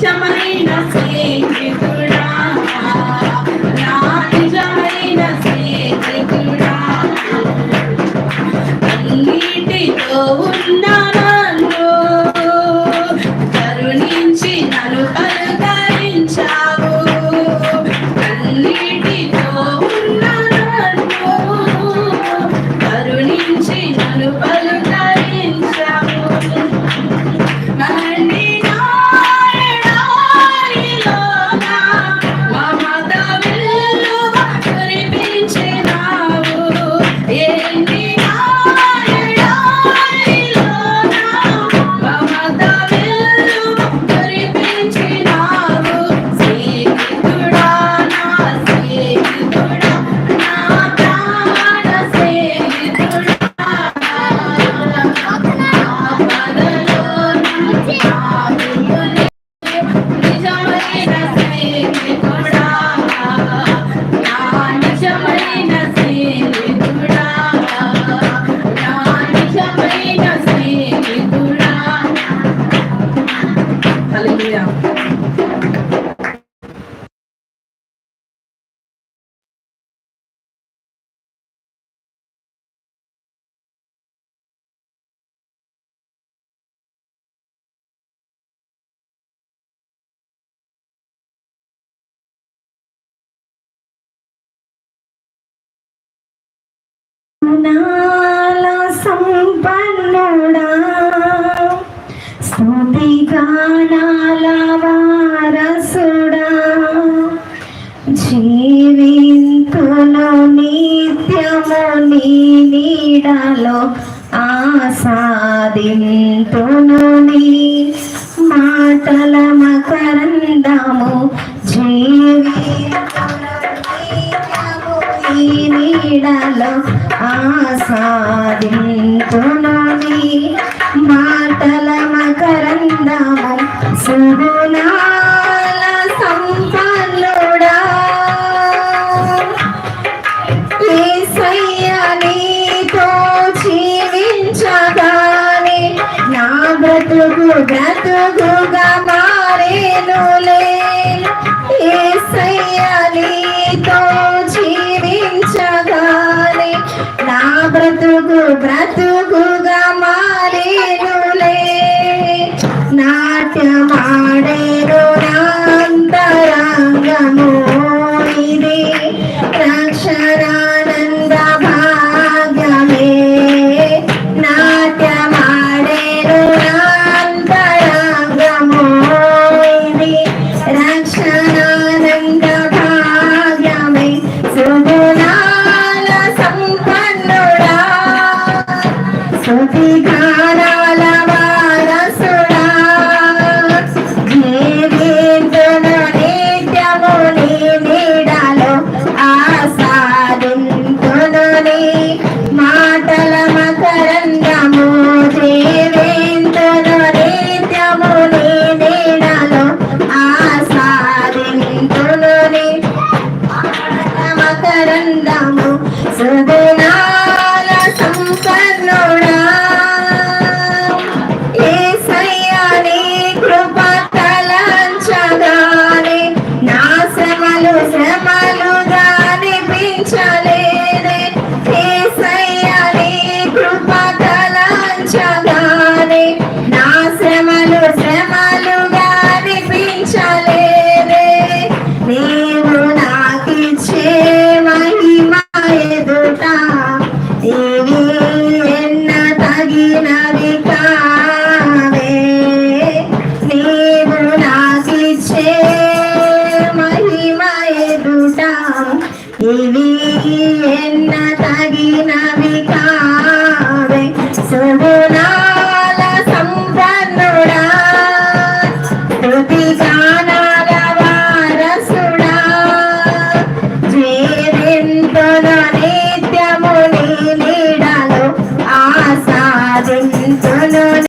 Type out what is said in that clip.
chamanín. స్తుతి వారసుడా జీవింతును నిత్యము నీ నీడలో ఆసాదింతును నీ మాటల మకరందము జీవింతును నీ నీడలో ఆసాదింతును నీ మాటల సుగుణాల సంపన్నుడా. యేసయ్య నీతో జీవించగానే నా బ్రతుకు బ్రతుకుగా మారేనులే. యేసయ్య నీతో జీవించగానే నా బ్రతుకు బ్రతుకు Everybody. তা